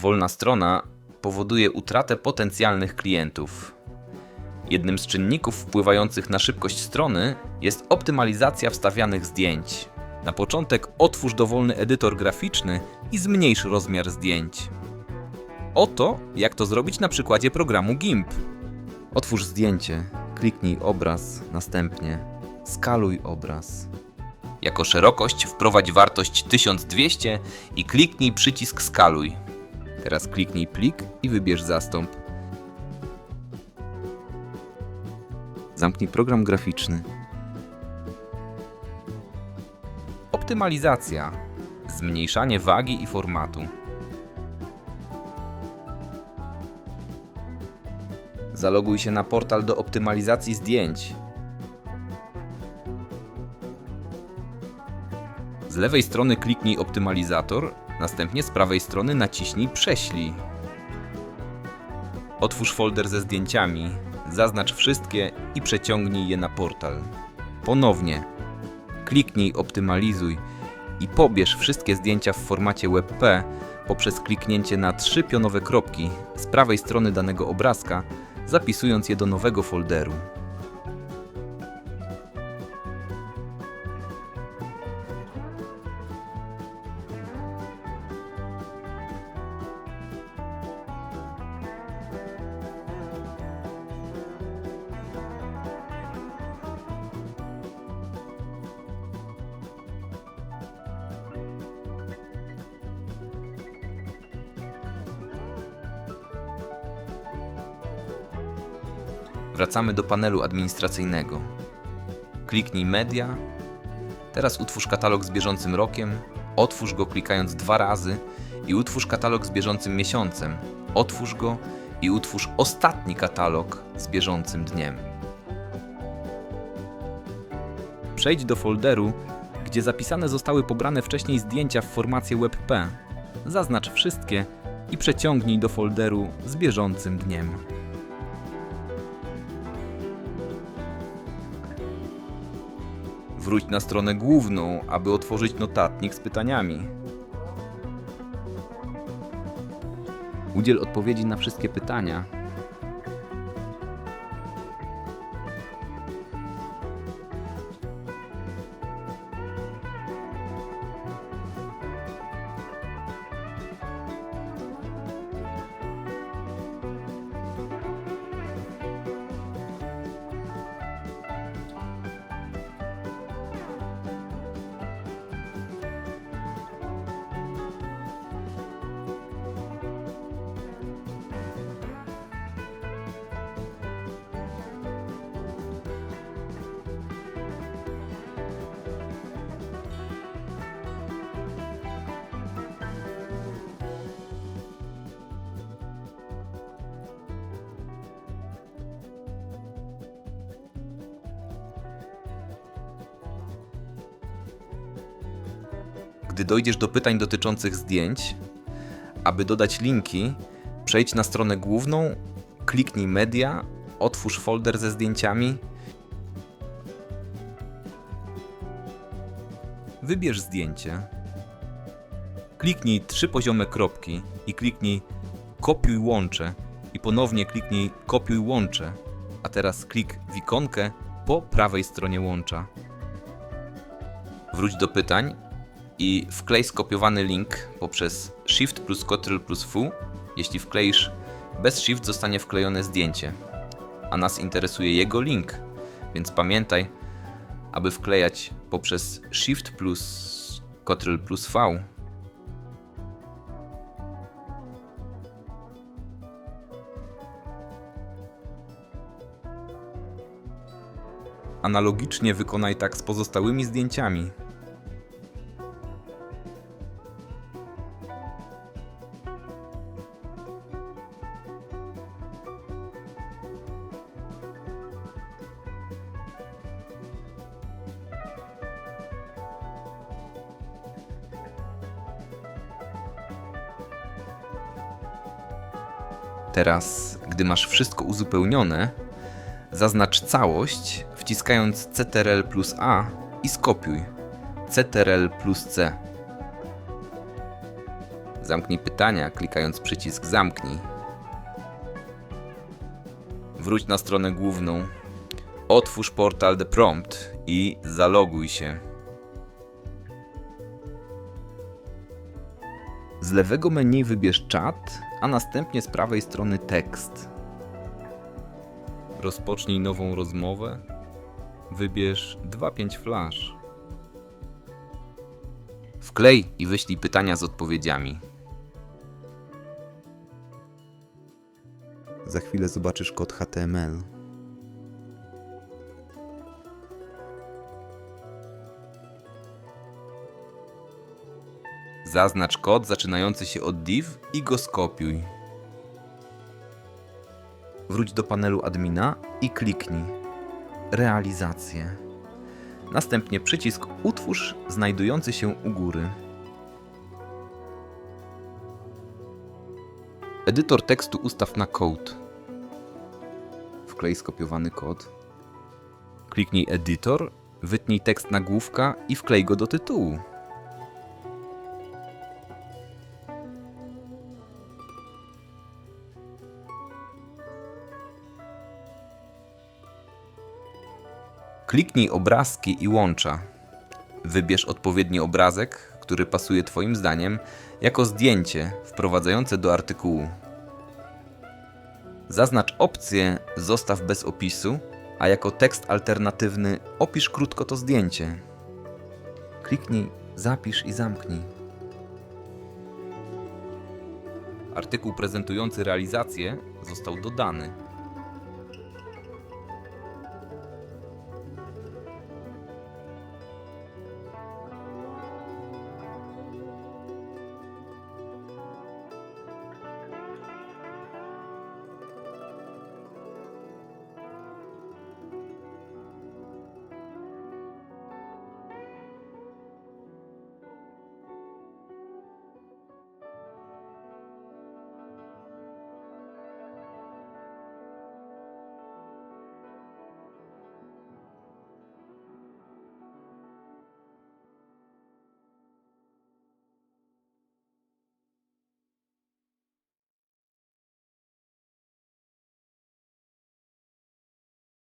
Wolna strona powoduje utratę potencjalnych klientów. Jednym z czynników wpływających na szybkość strony jest optymalizacja wstawianych zdjęć. Na początek otwórz dowolny edytor graficzny i zmniejsz rozmiar zdjęć. Oto jak to zrobić na przykładzie programu GIMP. Otwórz zdjęcie, kliknij obraz, następnie skaluj obraz. Jako szerokość wprowadź wartość 1200 i kliknij przycisk skaluj. Teraz kliknij plik i wybierz zastąp. Zamknij program graficzny. Optymalizacja. Zmniejszanie wagi i formatu. Zaloguj się na portal do optymalizacji zdjęć. Z lewej strony kliknij optymalizator, następnie z prawej strony naciśnij prześlij. Otwórz folder ze zdjęciami, zaznacz wszystkie i przeciągnij je na portal. Ponownie kliknij optymalizuj i pobierz wszystkie zdjęcia w formacie WebP poprzez kliknięcie na trzy pionowe kropki z prawej strony danego obrazka, zapisując je do nowego folderu. Wracamy do panelu administracyjnego. Kliknij Media. Teraz utwórz katalog z bieżącym rokiem. Otwórz go klikając dwa razy i utwórz katalog z bieżącym miesiącem. Otwórz go i utwórz ostatni katalog z bieżącym dniem. Przejdź do folderu, gdzie zapisane zostały pobrane wcześniej zdjęcia w formacie WebP. Zaznacz wszystkie i przeciągnij do folderu z bieżącym dniem. Wróć na stronę główną, aby otworzyć notatnik z pytaniami. Udziel odpowiedzi na wszystkie pytania. Gdy dojdziesz do pytań dotyczących zdjęć, aby dodać linki, przejdź na stronę główną, kliknij Media, otwórz folder ze zdjęciami. Wybierz zdjęcie. Kliknij trzy poziome kropki i kliknij Kopiuj łącze i ponownie kliknij Kopiuj łącze, a teraz klik w ikonkę po prawej stronie łącza. Wróć do pytań i wklej skopiowany link poprzez Shift plus Ctrl plus V. Jeśli wkleisz bez Shift zostanie wklejone zdjęcie, a nas interesuje jego link, więc pamiętaj, aby wklejać poprzez Shift plus Ctrl plus V. Analogicznie wykonaj tak z pozostałymi zdjęciami. Teraz, gdy masz wszystko uzupełnione, zaznacz całość wciskając Ctrl plus A i skopiuj Ctrl plus C. Zamknij pytania klikając przycisk Zamknij. Wróć na stronę główną. Otwórz portal The Prompt i zaloguj się. Z lewego menu wybierz czat, a następnie z prawej strony tekst. Rozpocznij nową rozmowę. Wybierz 2.5 flash. Wklej i wyślij pytania z odpowiedziami. Za chwilę zobaczysz kod HTML. Zaznacz kod zaczynający się od div i go skopiuj. Wróć do panelu admina i kliknij Realizację. Następnie przycisk Utwórz znajdujący się u góry. Edytor tekstu ustaw na code. Wklej skopiowany kod. Kliknij Editor, wytnij tekst nagłówka i wklej go do tytułu. Kliknij obrazki i łącza. Wybierz odpowiedni obrazek, który pasuje Twoim zdaniem, jako zdjęcie wprowadzające do artykułu. Zaznacz opcję Zostaw bez opisu, a jako tekst alternatywny opisz krótko to zdjęcie. Kliknij Zapisz i zamknij. Artykuł prezentujący realizację został dodany.